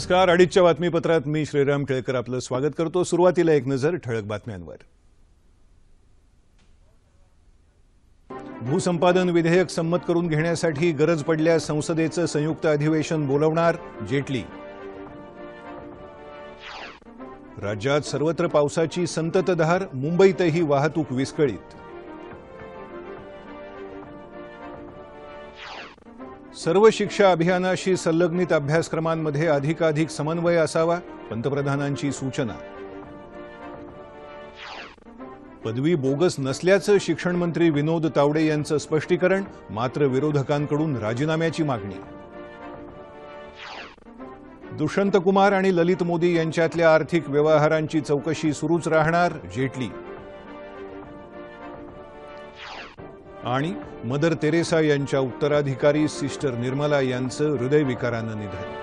नमस्कार. अडीचच्या बातमीपत्रात मी श्रीराम केळकर आपलं स्वागत करतो. सुरुवातीला एक नजर ठळक बातम्यांवर. भूसंपादन विधेयक संमत करून घेण्यासाठी गरज पडल्यास संसदेचं संयुक्त अधिवेशन बोलवणार जेटली. राज्यात सर्वत्र पावसाची संततधार मुंबईतही वाहतूक विस्कळीत. सर्व शिक्षा अभियानाशी संलग्नित अभ्यासक्रमांमध्ये अधिकाधिक समन्वय असावा पंतप्रधानांची सूचना. पदवी बोगस नसल्याचं शिक्षण मंत्री विनोद तावडे यांचं स्पष्टीकरण मात्र विरोधकांकडून राजीनाम्याची मागणी. दुष्यंत कुमार आणि ललित मोदी यांच्यातल्या आर्थिक व्यवहारांची चौकशी सुरूच राहणार जेटली. आणि मदर तेरेसा यांच्या उत्तराधिकारी सिस्टर निर्मला यांचं हृदयविकारानं निधन.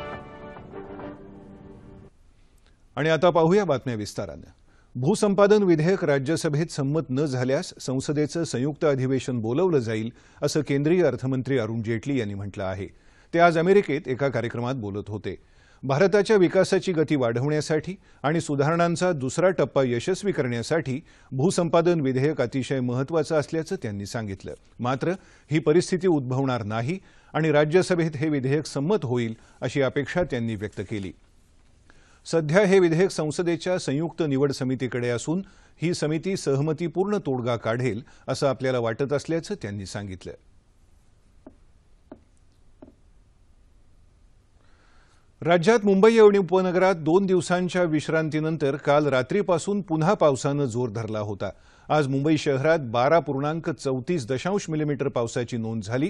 आणि आता पाहूया बातम्या विस्तारानं. भूसंपादन विधेयक राज्यसभेत संमत न झाल्यास संसदेचं संयुक्त अधिवेशन बोलवलं जाईल असं केंद्रीय अर्थमंत्री अरुण जेटली यांनी म्हटलं आहे. ते आज अमेरिकेत एका कार्यक्रमात बोलत होते. भारताच्या विकासाची गती वाढवण्यासाठी आणि सुधारणांचा दुसरा टप्पा यशस्वी करण्यासाठी भूसंपादन विधेयक अतिशय महत्वाचं असल्याचं त्यांनी सांगितलं. मात्र ही परिस्थिती उद्भवणार नाही आणि राज्यसभेत हे विधेयक संमत होईल अशी अपेक्षा त्यांनी व्यक्त केली. सध्या हे विधेयक संसदेच्या संयुक्त निवड समितीकडे असून ही समिती सहमतीपूर्ण तोडगा काढेल असं आपल्याला वाटत असल्याचं त्यांनी सांगितलं. राज्यात मुंबई आणि उपनगरात दोन दिवसांच्या विश्रांतीनंतर काल रात्रीपासून पुन्हा पावसानं जोर धरला होता. आज मुंबई शहरात बारा पूर्णांक चौतीस दशांश मिलीमीटर पावसाची नोंद झाली.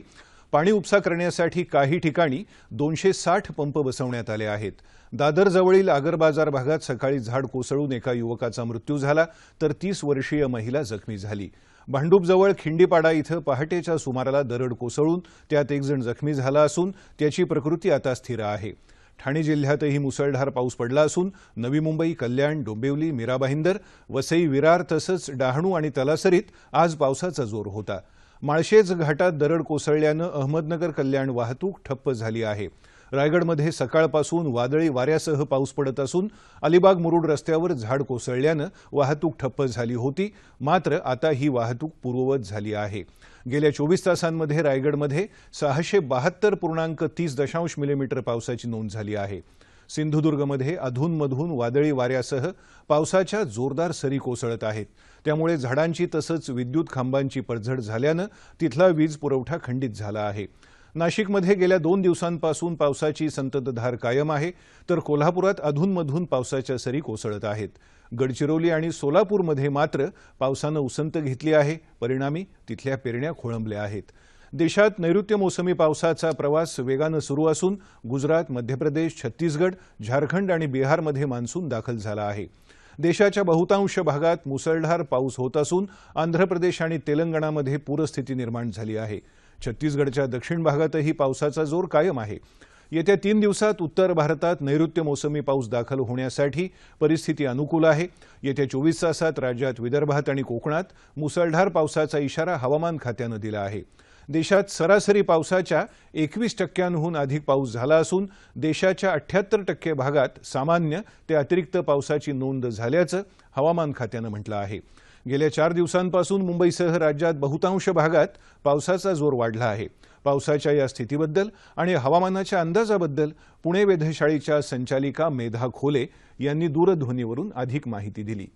पाणी उपसा करण्यासाठी काही ठिकाणी दोनशे साठ पंप बसवण्यात आले आहेत. दादरजवळील आगर बाजार भागात सकाळी झाड कोसळून एका युवकाचा मृत्यू झाला तर तीस वर्षीय महिला जखमी झाली. भांडूपजवळ खिंडीपाडा इथं पहाटेच्या सुमाराला दरड कोसळून त्यात एकजण जखमी झाला असून त्याची प्रकृती आता स्थिर आहे. ठाणे जिल्ह्यातही मुसळधार पाऊस पडला असून नवी मुंबई कल्याण डोंबिवली मीरा भाईंदर वसई विरार तसंच डहाणू आणि तलासरीत आज पावसाचा जोर होता. माळशेज घाटात दरड कोसळल्यानं अहमदनगर कल्याण वाहतूक ठप्प झाली आहे. रायगडमध्ये सकाळपासून वादळी वाऱ्यासह पाऊस पडत असून अलिबाग मुरुड रस्त्यावर झाड कोसळल्यानं वाहतूक ठप्प झाली होती मात्र आता ही वाहतूक पूर्ववत झाली आहे. गेल्या चोवीस तासांमध्ये रायगडमध्ये सहाशे बहात्तर पूर्णांक तीस दशांश मिलीमीटर पावसाची नोंद झाली आहे. सिंधुदुर्गमध्ये अधूनमधून वादळी वाऱ्यासह पावसाच्या जोरदार सरी कोसळत आहेत. त्यामुळे झाडांची तसंच विद्युत खांबांची पडझड झाल्यानं तिथला वीज पुरवठा खंडित झाला आहे. नाशिकमध्ये गेल्या दोन दिवसांपासून पावसाची संततधार कायम आहे तर कोल्हापुरात अधूनमधून पावसाच्या सरी कोसळत आहेत. गडचिरोली आणि सोलापूरमध्ये मात्र पावसानं उसंत घेतली आहे परिणामी तिथल्या पेरण्या खोळंबल्या आहेत. देशात नैऋत्य मोसमी पावसाचा प्रवास वेगानं सुरू असून गुजरात मध्य प्रदेश छत्तीसगड झारखंड आणि बिहारमध्ये मान्सून दाखल झाला आहे. देशाच्या बहुतांश भागात मुसळधार पाऊस होत असून आंध्र प्रदेश आणि तेलंगणामध्ये पूरस्थिती निर्माण झाली आहे. छत्तीसगडच्या दक्षिण भागातही पावसाचा जोर कायम आहे. येत्या तीन दिवसात उत्तर भारतात नैऋत्य मोसमी पाऊस दाखल होण्यासाठी परिस्थिती अनुकूल आहे. येत्या चोवीस तासात राज्यात विदर्भात आणि कोकणात मुसळधार पावसाचा इशारा हवामान खात्यानं दिला आहे. देशात सरासरी पावसाच्या एकवीस टक्क्यांहून अधिक पाऊस झाला असून देशाच्या अठ्याहत्तर टक्के भागात सामान्य ते अतिरिक्त पावसाची नोंद झाल्याचं हवामान खात्यानं म्हटलं आहे. गेल्या चार दिवसांपासून मुंबईसह राज्यात बहुतांश भागात पावसाचा जोर वाढला आहे. पावसाच्या या स्थितीबद्दल आणि हवामानाच्या अंदाजाबद्दल पुणे वेधशाळेच्या संचालिका मेधा खोले यांनी दूरध्वनीवरून अधिक माहिती दिली.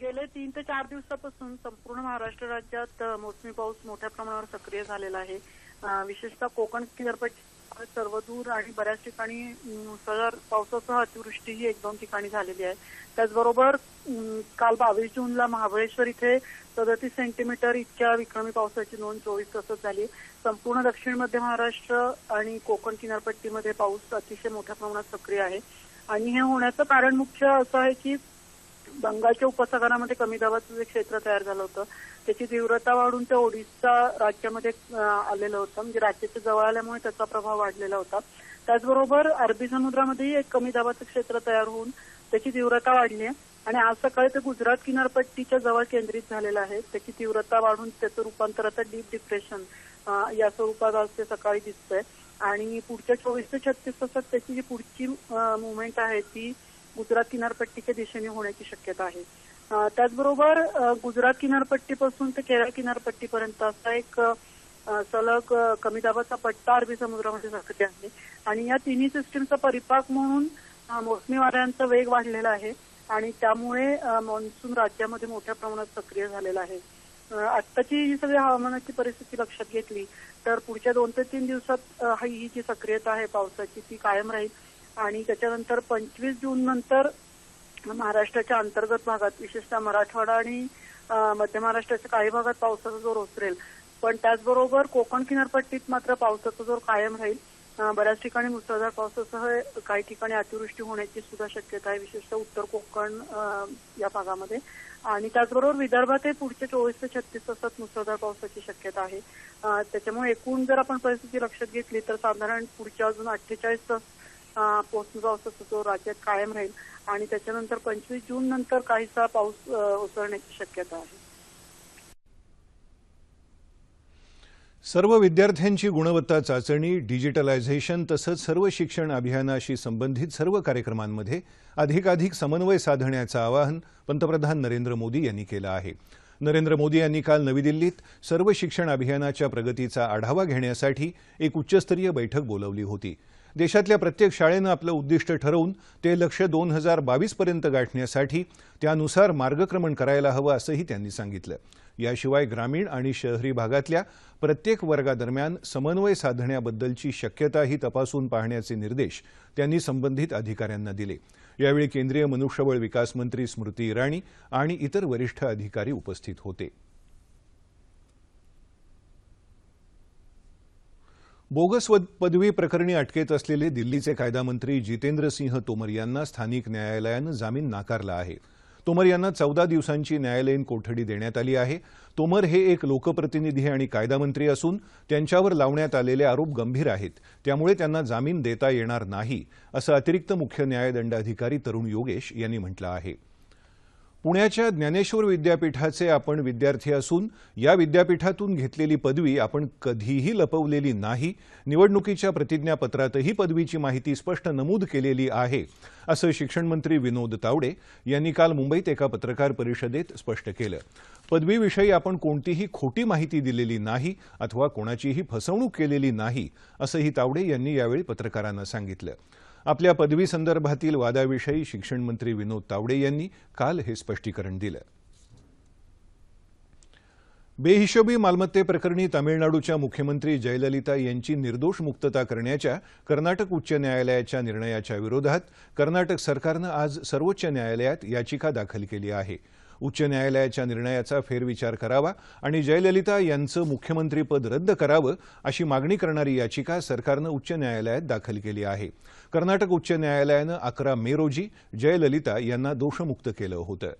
गेले तीन ते चार दिवसापासून संपूर्ण महाराष्ट्र राज्यात मोसमी पाऊस मोठ्या प्रमाणावर सक्रिय झालेला आहे. विशेषतः कोकण किनारपट्टी सर्वदूर आणि बऱ्याच ठिकाणी मुसळधार पावसासह अतिवृष्टी ही एक दोन ठिकाणी झालेली आहे. त्याचबरोबर काल बावीस जूनला महाबळेश्वर इथे सदतीस सेंटीमीटर इतक्या विक्रमी पावसाची नोंद चोवीस तासात झाली. संपूर्ण दक्षिण मध्य महाराष्ट्र आणि कोकण किनारपट्टीमध्ये पाऊस अतिशय मोठ्या प्रमाणात सक्रिय आहे. आणि हे होण्याचं कारण मुख्य असं आहे की बंगालच्या उपसागरामध्ये कमी दाबाचं जे क्षेत्र तयार झालं होतं त्याची तीव्रता वाढून ते ओडिशा राज्यामध्ये आलेलं होतं. म्हणजे राज्याच्या जवळ आल्यामुळे त्याचा प्रभाव वाढलेला होता. त्याचबरोबर अरबी समुद्रामध्येही एक कमी दाबाचं क्षेत्र तयार होऊन त्याची तीव्रता वाढली आहे. आणि आज सकाळी ते गुजरात किनारपट्टीच्या जवळ केंद्रित झालेलं आहे. त्याची तीव्रता वाढून त्याचं रूपांतर आता डीप डिप्रेशन या स्वरूपात आज ते सकाळी दिसतंय. आणि पुढच्या चोवीस ते छत्तीस तासात त्याची जी पुढची मुवमेंट आहे ती गुजरात किनारपट्टीच्या दिशेने होण्याची शक्यता आहे. त्याचबरोबर गुजरात किनारपट्टीपासून ते केरळ किनारपट्टीपर्यंत असा एक सलग कमी दाबाचा पट्टा अरबी समुद्रामध्ये सक्रिय आहे. आणि या तिन्ही सिस्टीमचा परिपाक म्हणून मोसमी वाऱ्यांचा वेग वाढलेला आहे. आणि त्यामुळे मान्सून राज्यामध्ये मोठ्या प्रमाणात सक्रिय झालेला आहे. आत्ताची जी सगळी हवामानाची परिस्थिती लक्षात घेतली तर पुढच्या दोन ते तीन दिवसात ही जी सक्रियता आहे पावसाची ती कायम राहील. आणि त्याच्यानंतर पंचवीस जून नंतर महाराष्ट्राच्या अंतर्गत भागात विशेषतः मराठवाडा आणि मध्य महाराष्ट्राच्या काही भागात पावसाचा जोर ओसरेल. पण त्याचबरोबर कोकण किनारपट्टीत मात्र पावसाचा जोर कायम राहील. बऱ्याच ठिकाणी मुसळधार पावसासह काही ठिकाणी अतिवृष्टी होण्याची सुद्धा शक्यता आहे विशेषतः उत्तर कोकण या भागामध्ये. आणि त्याचबरोबर विदर्भात पुढच्या चोवीस ते छत्तीस तासात मुसळधार पावसाची शक्यता आहे. त्याच्यामुळे एकूण जर आपण परिस्थिती लक्षात घेतली तर साधारण पुढच्या अजून अठ्ठेचाळीस तास अ, पावसाचा जो राज्यात कायम राहील आणि त्याच्यानंतर पंचवीस जून नंतर काहीसा पाऊस अ, ओसरण्याची शक्यता आहे. सर्व विद्यार्थ्यांची गुणवत्ता चाचणी डिजिटलायझेशन तसंच सर्व शिक्षण अभियानाशी संबंधित सर्व कार्यक्रमांमध्ये अधिकाधिक समन्वय साधण्याचं आवाहन पंतप्रधान नरेंद्र मोदी यांनी केलं आहे. नरेंद्र मोदी यांनी काल नवी दिल्लीत सर्व शिक्षण अभियानाच्या प्रगतीचा आढावा घेण्यासाठी एक उच्चस्तरीय बैठक बोलावली होती. देशातल्या प्रत्येक शाळेनं आपलं उद्दिष्ट ठरवून ते लक्ष दोन हजार बावीसपर्यंत गाठण्यासाठी त्यानुसार मार्गक्रमण करायला हवं असंही त्यांनी सांगितलं. याशिवाय ग्रामीण आणि शहरी भागातल्या प्रत्येक वर्गादरम्यान समन्वय साधण्याबद्दलची शक्यताही तपासून पाहण्याचे निर्देश त्यांनी संबंधित अधिकाऱ्यांना दिले. यावेळी केंद्रीय मनुष्यबळ विकास मंत्री स्मृती इराणी आणि इतर वरिष्ठ अधिकारी उपस्थित होते. बोगस वद- पदवी प्रकरणी अटकेत असलेले दिल्लीचे कायदामंत्री जितेंद्र सिंह तोमर यांना स्थानिक न्यायालयानं जामीन नाकारला आहे. तोमर यांना चौदा दिवसांची न्यायालयीन कोठडी देण्यात आली आहे. तोमर हे एक लोकप्रतिनिधी आणि कायदामंत्री असून त्यांच्यावर लावण्यात आलेले आरोप गंभीर आहेत. त्यामुळे त्यांना जामीन देता येणार नाही असं अतिरिक्त मुख्य न्यायदंडाधिकारी तरुण योगेश यांनी म्हटलं आहे. पुण्याच्या ज्ञानेश्वर विद्यापीठाचे आपण विद्यार्थी असून या विद्यापीठातून घेतलेली पदवी आपण कधीही लपवलेली नाही. निवडणुकीच्या प्रतिज्ञापत्रातही पदवीची माहिती स्पष्ट नमूद केलेली आहे असं शिक्षणमंत्री विनोद तावडे यांनी काल मुंबईत एका पत्रकार परिषदेत स्पष्ट केलं. पदवीविषयी आपण कोणतीही खोटी माहिती दिलेली नाही अथवा कोणाचीही फसवणूक केलेली नाही असंही तावडे यांनी यावेळी पत्रकारांना सांगितलं. आपल्या पदवी संदर्भातील वादाविषयी शिक्षण मंत्री विनोद तावडे यांनी काल हे स्पष्टीकरण दिलं. बेहिशोबी मालमत्तेप्रकरणी तामिळनाडूच्या मुख्यमंत्री जयललिता यांची निर्दोष मुक्तता करण्याच्या कर्नाटक उच्च न्यायालयाच्या निर्णयाच्या विरोधात कर्नाटक सरकारनं आज सर्वोच्च न्यायालयात याचिका दाखल केली आहे. उच्च न्यायालयाच्या निर्णयाचा फेरविचार करावा आणि जयललिता यांचं मुख्यमंत्रीपद रद्द करावं अशी मागणी करणारी याचिका सरकारनं उच्च न्यायालयात दाखल केली आहे. कर्नाटक उच्च न्यायालयानं अकरा मे रोजी जयललिता यांना दोषमुक्त केलं होतं.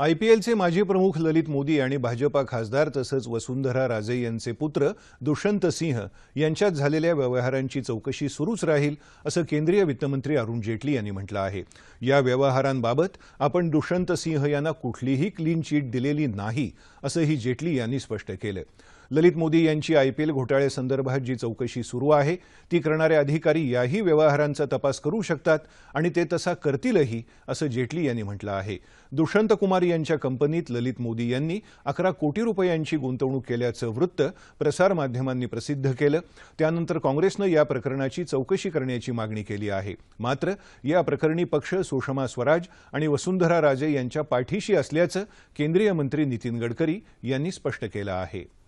आयपीएलचे माजी प्रमुख ललित मोदी आणि भाजपा खासदार तसंच वसुंधरा राजे यांचे पुत्र दुष्यंत सिंह यांच्यात झालेल्या व्यवहारांची चौकशी सुरूच राहील असं केंद्रीय वित्तमंत्री अरुण जेटली यांनी म्हटलं आहे. या व्यवहारांबाबत आपण दुष्यंत सिंह यांना कुठलीही क्लीन चिट दिलेली नाही असंही जेटली यांनी स्पष्ट केलं. ललित मोदी यांची आयपीएल घोटाळ्यासंदर्भात जी चौकशी सुरू आहे ती करणारे अधिकारी याही व्यवहारांचा तपास करू शकतात आणि ते तसा करतीलही असं जेटली यांनी म्हटलं आहे. दुष्यंत कुमार यांच्या कंपनीत ललित मोदी यांनी अकरा कोटी रुपयांची गुंतवणूक केल्याचं वृत्त प्रसारमाध्यमांनी प्रसिद्ध केलं. त्यानंतर काँग्रेसनं या प्रकरणाची चौकशी करण्याची मागणी केली आहे. मात्र या प्रकरणी पक्ष सुषमा स्वराज आणि वसुंधरा राजे यांच्या पाठीशी असल्याचं केंद्रीय मंत्री नितीन गडकरी यांनी स्पष्ट केलं आहे.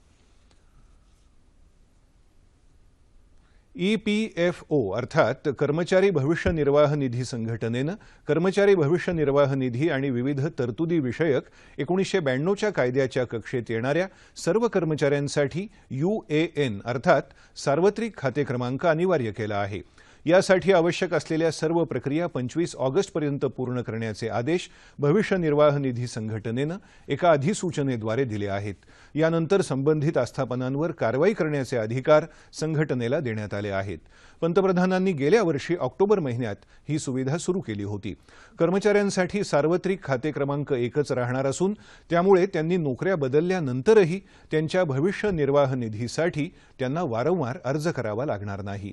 ईपीएफओ अर्थात कर्मचारी भविष्य निर्वाह निधी संघटनेनं कर्मचारी भविष्य निर्वाह निधी आणि विविध तरतुदी विषयक एकोणीसशे ब्याण्णवच्या कायद्याच्या कक्षेत येणाऱ्या सर्व कर्मचाऱ्यांसाठी यूएएन अर्थात सार्वत्रिक खाते क्रमांक अनिवार्य केला आहे. यासाठी आवश्यक असलेल्या सर्व प्रक्रिया पंचवीस ऑगस्टपर्यंत पूर्ण करण्याचे आदेश भविष्य निर्वाह निधी संघटनेनं एका अधिसूचनेद्वारे दिले आहेत. यानंतर संबंधित आस्थापनांवर कारवाई करण्याचे अधिकार संघटनेला देण्यात आले आहेत. पंतप्रधानांनी गेल्या वर्षी ऑक्टोबर महिन्यात ही सुविधा सुरू केली होती. कर्मचाऱ्यांसाठी सार्वत्रिक खाते क्रमांक एकच राहणार असून त्यामुळे त्यांनी नोकऱ्या बदलल्यानंतरही त्यांच्या भविष्य निर्वाह निधीसाठी त्यांना वारंवार अर्ज करावा लागणार नाही.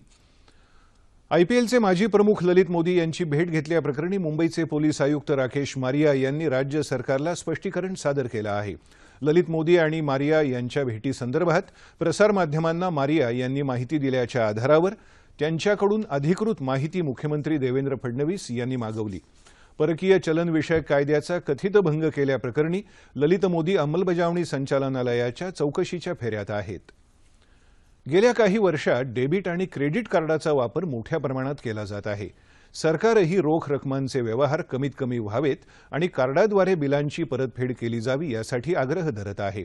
आयपीएलचे माजी प्रमुख ललित मोदी यांची भेट घेतल्याप्रकरणी मुंबईचे पोलीस आयुक्त राकेश मारिया यांनी राज्य सरकारला स्पष्टीकरण सादर केलं आहे. ललित मोदी आणि मारिया यांच्या भेटीसंदर्भात प्रसारमाध्यमांना मारिया यांनी माहिती दिल्याच्या आधारावर त्यांच्याकडून अधिकृत माहिती मुख्यमंत्री देवेंद्र फडणवीस यांनी मागवली. परकीय चलनविषयक कायद्याचा कथित भंग केल्याप्रकरणी ललित मोदी अंमलबजावणी संचालनालयाच्या चौकशीच्या फेऱ्यात आहेत. गेल्या काही वर्षात डेबिट आणि क्रेडिट कार्डाचा वापर मोठ्या प्रमाणात केला जात आहे. सरकारही रोख रकमांचे व्यवहार कमीत कमी व्हावेत आणि कार्डाद्वारे बिलांची परतफेड केली जावी यासाठी आग्रह धरत आहे.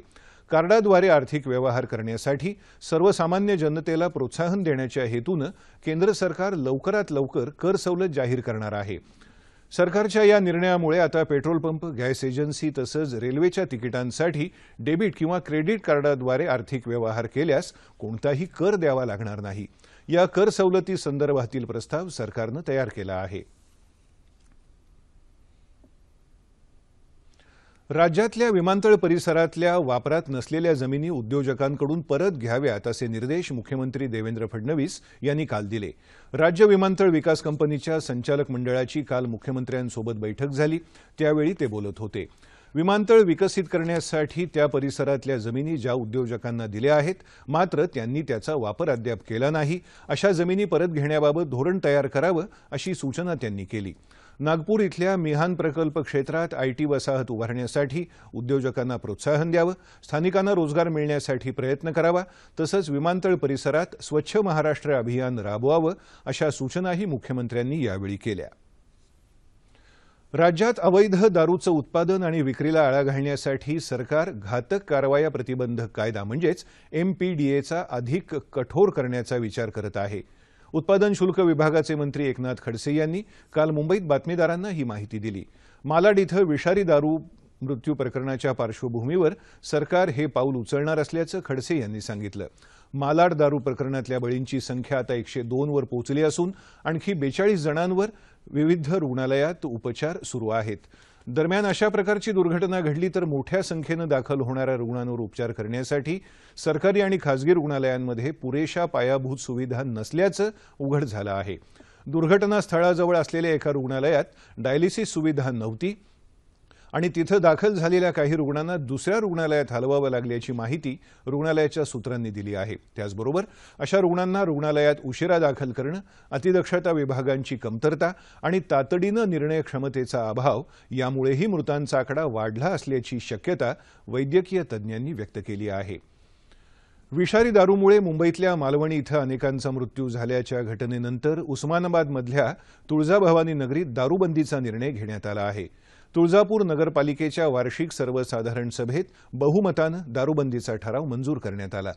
कार्डाद्वारे आर्थिक व्यवहार करण्यासाठी सर्वसामान्य जनतेला प्रोत्साहन देण्याच्या हेतूनं केंद्र सरकार लवकरात लवकर कर सवलत जाहीर करणार आहे. सरकारच्या या निर्णयामुळे आता पेट्रोल पंप गॅस एजन्सी तसंच रेल्वेच्या तिकिटांसाठी डेबिट किंवा क्रेडिट कार्डाद्वारे आर्थिक व्यवहार केल्यास कोणताही कर द्यावा लागणार नाही. या कर सवलती संदर्भातील प्रस्ताव सरकारनं तयार केला आहे. राज्यातल्या विमानतळ परिसरातल्या वापरात नसलेल्या जमिनी उद्योजकांकडून परत घ्याव्यात असे निर्देश मुख्यमंत्री देवेंद्र फडणवीस यांनी काल दिले. राज्य विमानतळ विकास कंपनीच्या संचालक मंडळाची काल मुख्यमंत्र्यांसोबत बैठक झाली. त्यावेळी ते बोलत होते. विमानतळ विकसित करण्यासाठी त्या परिसरातल्या जमिनी ज्या उद्योजकांना दिल्या आहेत मात्र त्यांनी त्याचा वापर अद्याप केला नाही. अशा जमिनी परत घेण्याबाबत धोरण तयार करावं अशी सूचना त्यांनी केली. नागपूर इथल्या मिहान प्रकल्प क्षेत्रात आयटी वसाहत उभारण्यासाठी उद्योजकांना प्रोत्साहन द्यावं स्थानिकांना रोजगार मिळण्यासाठी प्रयत्न करावा तसंच विमानतळ परिसरात स्वच्छ महाराष्ट्र अभियान राबवावं अशा सूचनाही मुख्यमंत्र्यांनी यावेळी केल्या. राज्यात अवैध दारूचं उत्पादन आणि विक्रीला आळा घालण्यासाठी सरकार घातक कारवाया प्रतिबंधक कायदा म्हणजेच एमपीडीएचा अधिक कठोर करण्याचा विचार करत आहे. उत्पादन शुल्क विभागाचे मंत्री एकनाथ खडसे यांनी काल मुंबईत बातमीदारांना ही माहिती दिली. मालाड इथं विषारी दारू मृत्यू प्रकरणाच्या पार्श्वभूमीवर सरकार हे पाऊल उचलणार असल्याचं खडसे यांनी सांगितलं. मालाड दारू प्रकरणातल्या बळींची संख्या आता एकशे दोनवर पोहोचली असून आणखी बेचाळीस जणांवर विविध रुग्णालयात उपचार सुरू आहेत. दरम्यान अशा प्रकारची दुर्घटना घडली तर मोठ्या संख्येनं दाखल होणाऱ्या रुग्णांवर उपचार करण्यासाठी सरकारी आणि खासगी रुग्णालयांमध्ये पुरेशा पायाभूत सुविधा नसल्याचं उघड झालं आहे. दुर्घटना स्थळाजवळ असलेल्या एका रुग्णालयात डायलिसिस सुविधा नव्हती आणि तिथं दाखल झालेल्या काही रुग्णांना दुसऱ्या रुग्णालयात हलवावं लागल्याची माहिती रुग्णालयाच्या सूत्रांनी दिली आहे. त्याचबरोबर अशा रुग्णांना रुग्णालयात उशिरा दाखल करणं अतिदक्षता विभागांची कमतरता आणि तातडीनं निर्णय क्षमतेचा अभाव यामुळेही मृतांचा आकडा वाढला असल्याची शक्यता वैद्यकीय तज्ज्ञांनी व्यक्त केली आहे. विषारी दारूमुळे मुंबईतल्या मालवणी इथं अनेकांचा मृत्यू झाल्याच्या घटनेनंतर उस्मानाबादमधल्या तुळजाभवानी नगरीत दारूबंदीचा निर्णय घेण्यात आला आहे. तुळजापूर नगरपालिकेच्या वार्षिक सर्वसाधारण सभेत बहुमतानं दारूबंदीचा ठराव मंजूर करण्यात आला.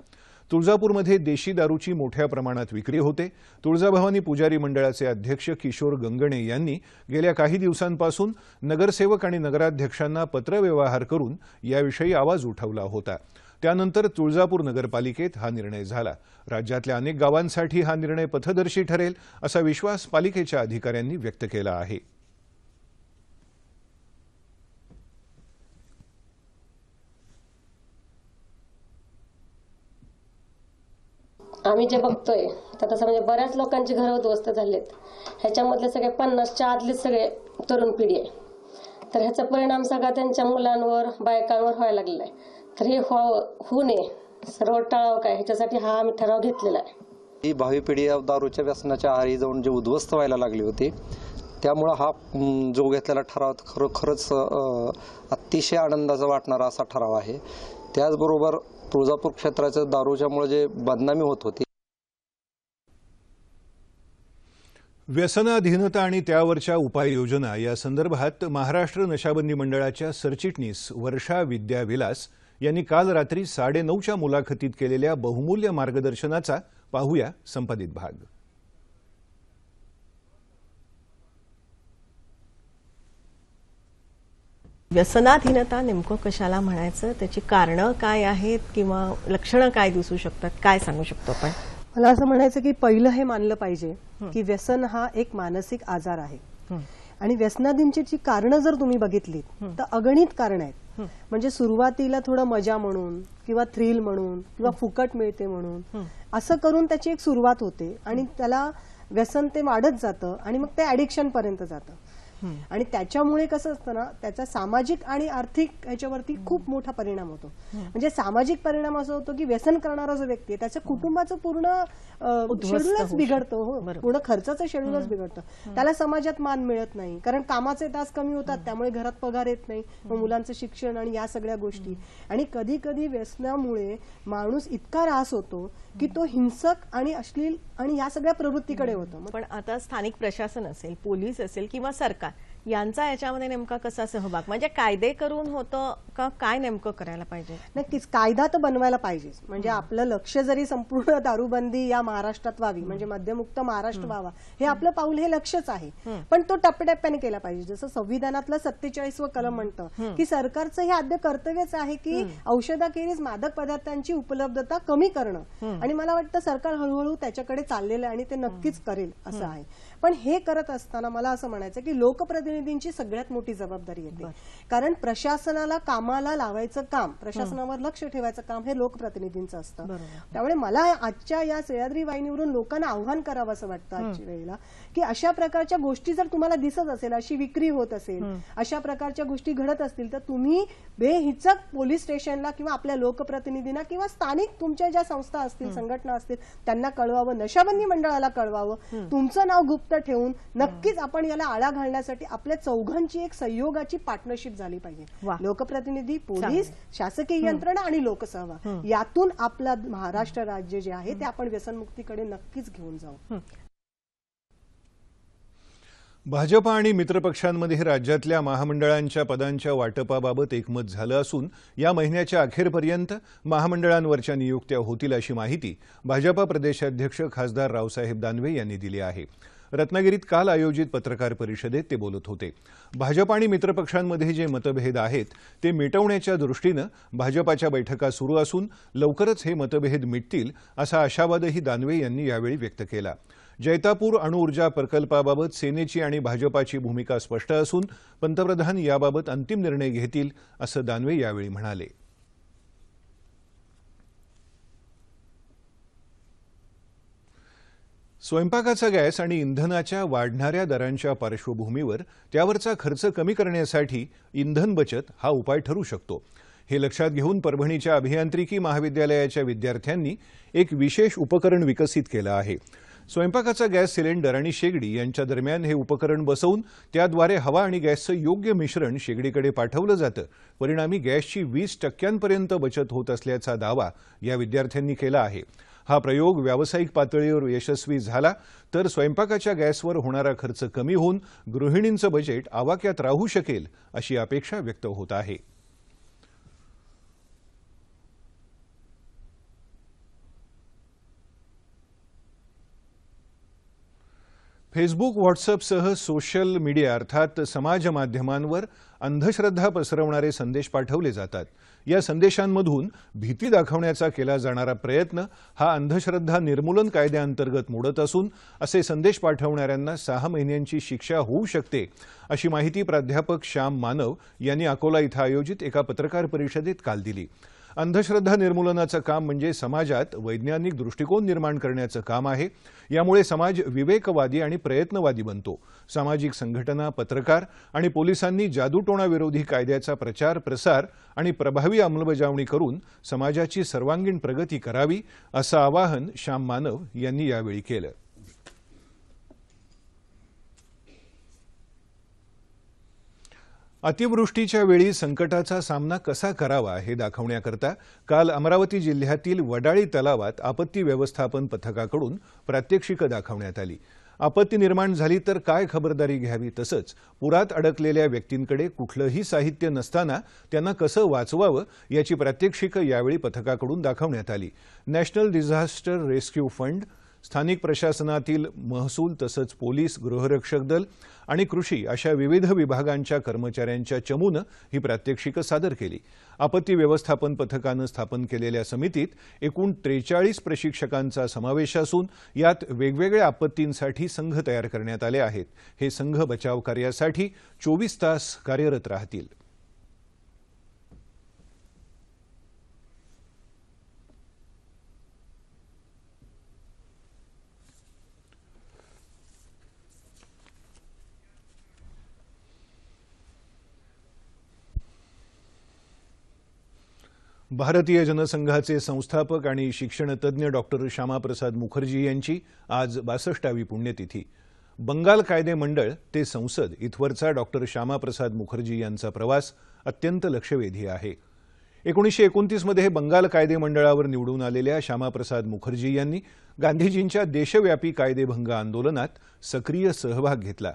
तुळजापूरमध्ये देशी दारूची मोठ्या प्रमाणात विक्री होते. तुळजाभवानी पुजारी मंडळाचे अध्यक्ष किशोर गंगणे यांनी गेल्या काही दिवसांपासून नगरसेवक आणि नगराध्यक्षांना पत्रव्यवहार करून याविषयी आवाज उठवला होता. त्यानंतर तुळजापूर नगरपालिकेत हा निर्णय झाला. राज्यातल्या अनेक गावांसाठी हा निर्णय पथदर्शी ठरेल असा विश्वास पालिकेच्या अधिकाऱ्यांनी व्यक्त केला आहे. आम्ही जे बघतोय तर तसं म्हणजे बऱ्याच लोकांची घरं उद्ध्वस्त झालेत. ह्याच्यामधले सगळे पन्नासच्या आधलेच सगळे तरुण पिढी आहे. तर ह्याचा परिणाम सगळा त्यांच्या मुलांवर बायकांवर व्हायला लागलेला आहे. तर हे व्हावं होऊ नये. सर्व टाळावं काय? ह्याच्यासाठी हा आम्ही ठराव घेतलेला आहे. ही भावी पिढी या दारूच्या व्यसनाच्या आहारी जाऊन जे उद्ध्वस्त व्हायला लागली होती त्यामुळं हा जो घेतलेला ठराव खरोखरच अतिशय आनंदाचा वाटणारा असा ठराव आहे. त्याचबरोबर तुळजापूर क्षेत्राचं दारूच्यामुळे जे बदनामी होत होती. व्यसनाधीनता आणि त्यावरच्या उपाययोजना या संदर्भात महाराष्ट्र नशाबंदी मंडळाच्या सरचिटणीस वर्षा विद्या विलास यांनी काल रात्री साडेनऊच्या मुलाखतीत केलेल्या बहुमूल्य मार्गदर्शनाचा पाहूया संपादित भाग. व्यसनाधीनता नेमकं कशाला म्हणायचं? त्याची कारणं काय आहेत किंवा लक्षणं काय दिसू शकतात? काय सांगू शकतो आपण? मला असं म्हणायचं की पहिलं हे मानलं पाहिजे की व्यसन हा एक मानसिक आजार आहे. आणि व्यसनाधीनची जी कारणं जर तुम्ही बघितलीत तर अगणित कारण आहेत. म्हणजे सुरुवातीला थोडं मजा म्हणून किंवा थ्रिल म्हणून किंवा फुकट मिळते म्हणून असं करून त्याची एक सुरुवात होते आणि त्याला व्यसन ते वाढत जातं आणि मग ते ऍडिक्शन पर्यंत जातं. आणि त्याच्यामुळे कसं असतं ना त्याचा सामाजिक आणि आर्थिक ह्याच्यावरती खूप मोठा परिणाम होतो. म्हणजे सामाजिक परिणाम असं होतो की व्यसन करणारा जो व्यक्ती आहे त्याच्या कुटुंबाचं पूर्ण शेड्यूलच बिघडतो हो. पूर्ण खर्चाचं शेड्यूलच बिघडतं. त्याला समाजात मान मिळत नाही. कारण कामाचे तास कमी होतात त्यामुळे घरात पगार येत नाही मुलांचं शिक्षण आणि या सगळ्या गोष्टी. आणि कधी कधी व्यसनामुळे माणूस इतका रास होतो की तो हिंसक आणि अश्लील आणि या सगळ्या प्रवृत्तीकडे होतो. मग पण आता स्थानिक प्रशासन असेल पोलीस असेल किंवा सरकार यांचा याच्यामध्ये नेमका कसा सहभाग? म्हणजे कायदे करून होतं का काय नेमकं करायला पाहिजे? नक्कीच कायदा तर बनवायला पाहिजेच. म्हणजे आपलं लक्ष जरी संपूर्ण दारूबंदी या महाराष्ट्रात व्हावी म्हणजे मद्यमुक्त महाराष्ट्र व्हावा हे आपलं पाऊल हे लक्षच आहे. पण तो टप्प्याटप्प्याने केला पाहिजे. जसं संविधानातलं सत्तेचाळीसवं कलम म्हणतं की सरकारचं हे आद्य कर्तव्यच आहे की औषधाखेरीज मादक पदार्थांची उपलब्धता कमी करणं. आणि मला वाटतं सरकार हळूहळू त्याच्याकडे चाललेलं आहे आणि ते नक्कीच करेल असं आहे. पण हे करत असताना मला असं म्हणायचं की लोकप्रतिनिधींची सगळ्यात मोठी जबाबदारी येते. कारण प्रशासनाला कामाला लावायचं काम प्रशासनावर लक्ष ठेवायचं काम हे लोकप्रतिनिधींचं असतं. त्यामुळे मला आजच्या या सह्याद्री वाहिनीवरून लोकांना आव्हान करावं असं वाटतं आजच्या वेळेला. की अशा प्रकारच्या गोष्टी जर तुम्हाला दिसत असेल अशी विक्री होत असेल अशा प्रकारच्या गोष्टी घडत असतील तर तुम्ही बेहिचक पोलीस स्टेशनला किंवा आपल्या लोकप्रतिनिधींना किंवा स्थानिक तुमच्या ज्या संस्था असतील संघटना असतील त्यांना कळवावं नशाबंदी मंडळाला कळवावं. तुमचं नाव गुप्त ठेवून नक्कीच आपण याला आळा घालण्यासाठी आपल्या चौघांची एक सहयोगाची पार्टनरशिप झाली पाहिजे. लोकप्रतिनिधी पोलीस शासकीय यंत्रणा आणि लोकसहभाग. यातून आपला महाराष्ट्र राज्य जे आहे ते आपण व्यसनमुक्तीकडे नक्कीच घेऊन जाऊ. भाजप आणि मित्रपक्षांमध्ये राज्यातल्या महामंडळांच्या पदांच्या वाटपाबाबत एकमत झालं असून या महिन्याच्या अखेरपर्यंत महामंडळांवरच्या नियुक्त्या होतील अशी माहिती भाजपा प्रदेशाध्यक्ष खासदार रावसाहेब दानवे यांनी दिली आहे. रत्नागिरीत काल आयोजित पत्रकार परिषदेत ते बोलत होते. भाजप आणि मित्रपक्षांमध्ये जे मतभेद आहेत ते मिटवण्याच्या दृष्टीनं भाजपाच्या बैठका सुरू असून लवकरच हे मतभेद मिटतील असा आशावादही दानवे यांनी यावेळी व्यक्त केला. जैतापूर अणुऊर्जा प्रकल्पाबाबत सेनेची आणि भाजपाची भूमिका स्पष्ट असून पंतप्रधान याबाबत अंतिम निर्णय घेतील असं दानवे यावेळी म्हणाले. स्वयंपाकाचा गॅस आणि इंधनाच्या वाढणाऱ्या दरांच्या पार्श्वभूमीवर त्यावरचा खर्च कमी करण्यासाठी इंधन बचत हा उपाय ठरू शकतो. हे लक्षात घेऊन परभणीच्या अभियांत्रिकी महाविद्यालयाच्या विद्यार्थ्यांनी एक विशेष उपकरण विकसित केलं आहे. स्वयंपाकाचा गॅस सिलेंडर आणि शेगडी यांच्या दरम्यान हे उपकरण बसवून त्याद्वारे हवा आणि गॅसचं योग्य मिश्रण शेगडीकडे पाठवलं जातं. परिणामी गॅसची वीस टक्क्यांपर्यंत बचत होत असल्याचा दावा या विद्यार्थ्यांनी केला आहे. हा प्रयोग व्यावसायिक पातळीवर यशस्वी झाला तर स्वयंपाकाच्या गॅसवर होणारा खर्च कमी होऊन गृहिणींचं बजेट आवाक्यात राहू शकेल अशी अपेक्षा व्यक्त होत आहे. फेसबुक व्हॉट्सअपसह सोशल मीडिया अर्थात समाज माध्यमांवर अंधश्रद्धा पसरवणारे संदेश पाठवले जातात. या संदेशांमधून भीती दाखवण्याचा केला जाणारा प्रयत्न हा अंधश्रद्धा निर्मूलन कायद्याअंतर्गत मोडत असून असे संदेश पाठवणाऱ्यांना सहा महिन्यांची शिक्षा होऊ शकते अशी माहिती प्राध्यापक श्याम मानव यांनी अकोला इथं आयोजित एका पत्रकार परिषदेत काल दिली. अंधश्रद्धा निर्मूलनाचं काम म्हणजे समाजात वैज्ञानिक दृष्टिकोन निर्माण करण्याचं काम आहे. यामुळे समाज विवेकवादी आणि प्रयत्नवादी बनतो. सामाजिक संघटना पत्रकार आणि पोलिसांनी जादूटोणाविरोधी कायद्याचा प्रचार प्रसार आणि प्रभावी अंमलबजावणी करून समाजाची सर्वांगीण प्रगती करावी असं आवाहन श्याम मानव यांनी यावेळी केलं. अतिवृष्टीच्या वेळी संकटाचा सामना कसा करावा हे दाखवण्याकरता काल अमरावती जिल्ह्यातील वडाळी तलावात आपत्ती व्यवस्थापन पथकाकडून प्रात्यक्षिकं दाखवण्यात आली. आपत्ती निर्माण झाली तर काय खबरदारी घ्यावी तसंच पुरात अडकलेल्या व्यक्तींकडे कुठलंही साहित्य नसताना त्यांना कसं वाचवावं याची प्रात्यक्षिकं यावेळी पथकाकडून दाखवण्यात आली. नॅशनल डिझास्टर रेस्क्यू फंड स्थानिक प्रशासनातील महसूल तसंच पोलीस गृहरक्षक दल आणि कृषी अशा विविध विभागांच्या कर्मचाऱ्यांच्या चमूनं ही प्रात्यक्षिकं सादर केली. आपत्ती व्यवस्थापन पथकानं स्थापन केलेल्या समितीत एकूण त्रेचाळीस प्रशिक्षकांचा समावेश असून यात वेगवेगळ्या आपत्तींसाठी संघ तयार करण्यात आले आहेत. हे संघ बचाव कार्यासाठी चोवीस तास कार्यरत राहतील. भारतीय जनसंघाचे संस्थापक आणि शिक्षणतज्ज्ञ डॉक्टर श्यामाप्रसाद मुखर्जी यांची आज बासष्टावी पुण्यतिथी. बंगाल कायदे मंडळ ते संसद इथवरचा डॉक्टर श्यामाप्रसाद मुखर्जी यांचा प्रवास अत्यंत लक्षवेधी आहे. एकोणीसशे एकोणतीसमध्ये बंगाल कायदे मंडळावर निवडून आलेल्या श्यामाप्रसाद मुखर्जी यांनी गांधीजींच्या देशव्यापी कायदेभंग आंदोलनात सक्रिय सहभाग घेतला.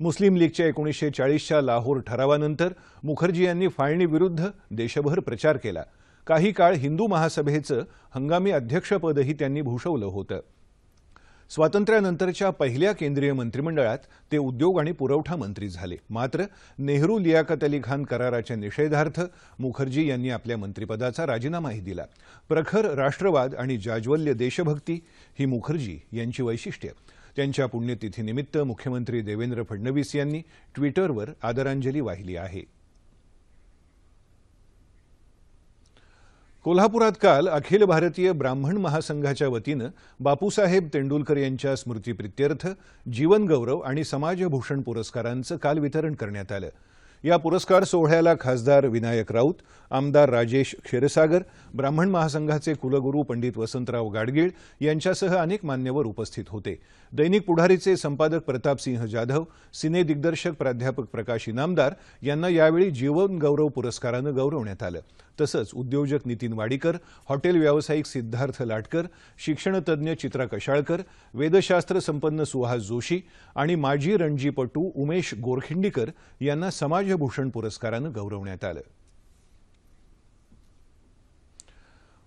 मुस्लिम लीगच्या एकोणीसशे चाळीसच्या लाहोर ठरावानंतर मुखर्जी यांनी फाळणीविरुद्ध देशभर प्रचार केला. काही काळ हिंदू महासभेचं हंगामी अध्यक्षपदही त्यांनी भूषवलं होतं. स्वातंत्र्यानंतरच्या पहिल्या केंद्रीय मंत्रिमंडळात ते उद्योग आणि पुरवठा मंत्री झाले. मात्र नेहरू लियाकत अली खान कराराच्या निषेधार्थ मुखर्जी यांनी आपल्या मंत्रिपदाचा राजीनामाही दिला. प्रखर राष्ट्रवाद आणि जाज्वल्य देशभक्ती ही मुखर्जी यांची वैशिष्ट्य. त्यांच्या पुण्यतिथीनिमित्त मुख्यमंत्री देवेंद्र फडणवीस यांनी ट्विटरवर आदरांजली वाहिली आहे. कोल्हापुरात काल अखिल भारतीय ब्राह्मण महासंघाच्या वतीनं बापूसाहेब तेंडुलकर यांच्या स्मृतीप्रित्यर्थ जीवन गौरव आणि समाजभूषण पुरस्कारांचं काल वितरण करण्यात आलं. या पुरस्कार सोहळ्याला खासदार विनायक राऊत आमदार राजेश क्षीरसागर ब्राह्मण महासंघाचे कुलगुरू पंडित वसंतराव गाडगीळ यांच्यासह अनेक मान्यवर उपस्थित होते. दैनिक पुढारीचे संपादक प्रतापसिंह जाधव सिने दिग्दर्शक प्राध्यापक प्रकाश इनामदार यांना यावेळी जीवन गौरव पुरस्कारानं गौरवण्यात आलं. तसंच उद्योजक नितीन वाडीकर हॉटेल व्यावसायिक सिद्धार्थ लाटकर शिक्षणतज्ञ चित्रा कशाळकर वेदशास्त्र संपन्न सुहास जोशी आणि माजी रणजीपटू उमेश गोरखिंडीकर यांना समाजभूषण पुरस्कारानं गौरवण्यात आलं.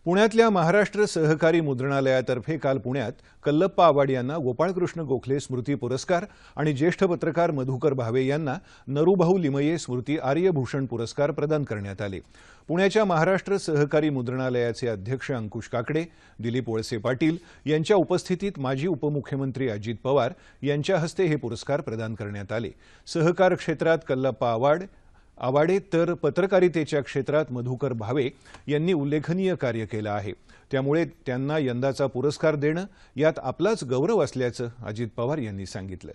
पुण्यातल्या महाराष्ट्र सहकारी मुद्रणालयातर्फे काल पुण्यात कल्लप्पा आवाड यांना गोपाळकृष्ण गोखले स्मृती पुरस्कार आणि ज्येष्ठ पत्रकार मधुकर भावे यांना नरुभाऊ लिमये स्मृती आर्यभूषण पुरस्कार प्रदान करण्यात आले. पुण्याच्या महाराष्ट्र सहकारी मुद्रणालयाचे अध्यक्ष अंकुश काकडे दिलीप वळसे पाटील यांच्या उपस्थितीत माजी उपमुख्यमंत्री अजित पवार यांच्या हस्ते हे पुरस्कार प्रदान करण्यात आले. सहकार क्षेत्रात कल्लप्पा आवाड आवाडे तर पत्रकारितेच्या क्षेत्रात मधुकर भावे यांनी उल्लेखनीय कार्य केलं आहे. त्यामुळे त्यांना यंदाचा पुरस्कार देणं यात आपलाच गौरव असल्याचं अजित पवार यांनी सांगितलं.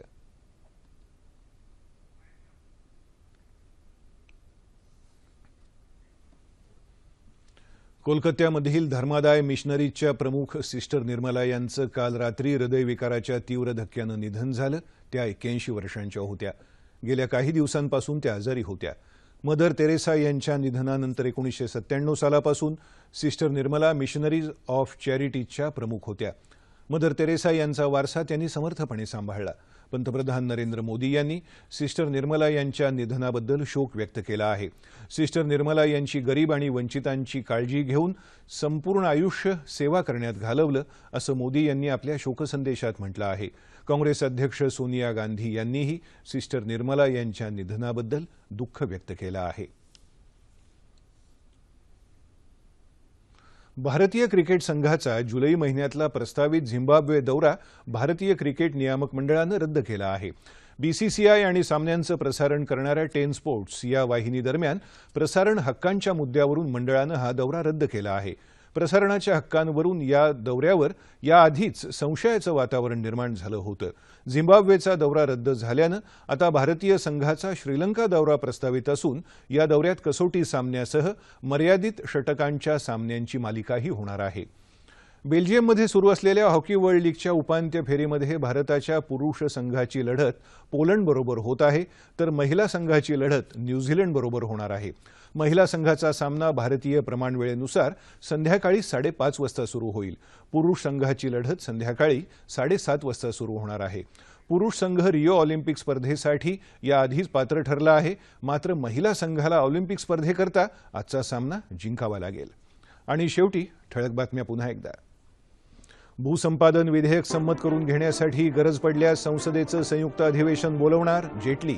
कोलकात्यामधील धर्मादाय मिशनरीजच्या प्रमुख सिस्टर निर्मला यांचं काल रात्री हृदयविकाराच्या तीव्र धक्क्यानं निधन झालं. त्या एक्क्याऐंशी वर्षांच्या होत्या. गेल्या काही दिवसांपासून त्या आजारी होत्या. मदर तेरेसा यांच्या निधनानंतर एकोणीसशे सत्त्याण्णव सालापासून सिस्टर निर्मला मिशनरीज ऑफ चॅरिटीजच्या प्रमुख होत्या. मदर तेरेसा यांचा वारसा त्यांनी समर्थपणे सांभाळला. पंतप्रधान नरेंद्र मोदी यांनी सिस्टर निर्मला यांच्या निधनाबद्दल शोक व्यक्त केला आहे. सिस्टर निर्मला यांची गरीब आणि वंचितांची काळजी घेऊन संपूर्ण आयुष्य सेवा करण्यात घालवलं असं मोदी यांनी आपल्या शोकसंदेशात म्हटलं आहे. काँग्रेस अध्यक्ष सोनिया गांधी यांनीही सिस्टर निर्मला यांच्या निधनाबद्दल दुःख व्यक्त केलं आहे. भारतीय क्रिकेट संघाचा जुलै महिन्यातला प्रस्तावित झिम्बाब्वे दौरा भारतीय क्रिकेट नियामक मंडळानं रद्द केला आहे. बीसीसीआय आणि सामन्यांचं प्रसारण करणाऱ्या टेन स्पोर्ट्स या वाहिनीदरम्यान प्रसारण हक्कांच्या मुद्द्यावरून मंडळानं हा दौरा रद्द केला आहे. प्रसारणाच्या हक्कांवरून या दौऱ्यावर याआधीच संशयाचं वातावरण निर्माण झालं होतं. झिम्बाब्वेचा दौरा रद्द झाल्यानं आता भारतीय संघाचा श्रीलंका दौरा प्रस्तावित असून या दौऱ्यात कसोटी सामन्यासह मर्यादित षटकांच्या सामन्यांची मालिकाही होणार आहे. बेल्जियममध्ये सुरू असलेल्या हॉकी वर्ल्ड लीगच्या उपांत्य फेरीमध्ये भारताच्या पुरुष संघाची लढत पोलंडबरोबर होत आहे तर महिला संघाची लढत न्यूझीलंडबरोबर होणार आहे. महिला संघाचा सामना भारतीय प्रमाणवेळेनुसार संध्याकाळी साडेपाच वाजता सुरू होईल. पुरुष संघाची लढत संध्याकाळी साडेसात वाजता सुरू होणार आहे. पुरुष संघ रिओ ऑलिम्पिक स्पर्धेसाठी याआधीच पात्र ठरला आहे. मात्र महिला संघाला ऑलिम्पिक स्पर्धेकरता आजचा सामना जिंकावा लागेल. आणि शेवटी ठळक बातम्या पुन्हा एकदा. भूसंपादन विधेयक संमत करून घेण्यासाठी गरज पडल्यास संसदेचं संयुक्त अधिवेशन बोलवणार जेटली.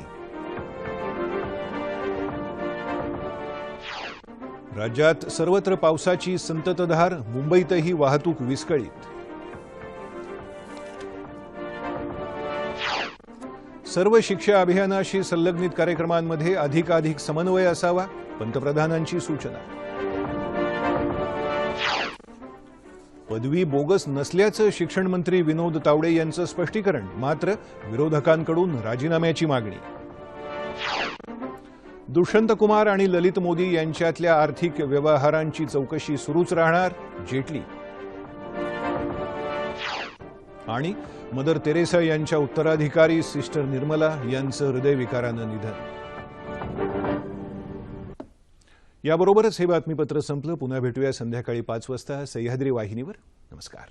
राज्यात सर्वत्र पावसाची संततधार मुंबईतही वाहतूक विस्कळीत. सर्व शिक्षा अभियानाशी संलग्नित कार्यक्रमांमध्ये अधिकाधिक समन्वय असावा पंतप्रधानांची सूचना. पदवी बोगस नसल्याचं शिक्षण मंत्री विनोद तावडे यांचं स्पष्टीकरण मात्र विरोधकांकडून राजीनाम्याची मागणी. दुष्यंत कुमार आणि ललित मोदी यांच्यातल्या आर्थिक व्यवहारांची चौकशी सुरूच राहणार जेटली. आणि मदर तेरेसा यांच्या उत्तराधिकारी सिस्टर निर्मला यांचं हृदयविकारानं निधन. याबरोबरच हे बातमीपत्र संपलं. पुन्हा भेटूया संध्याकाळी पाच वाजता सह्याद्री वाहिनीवर. नमस्कार.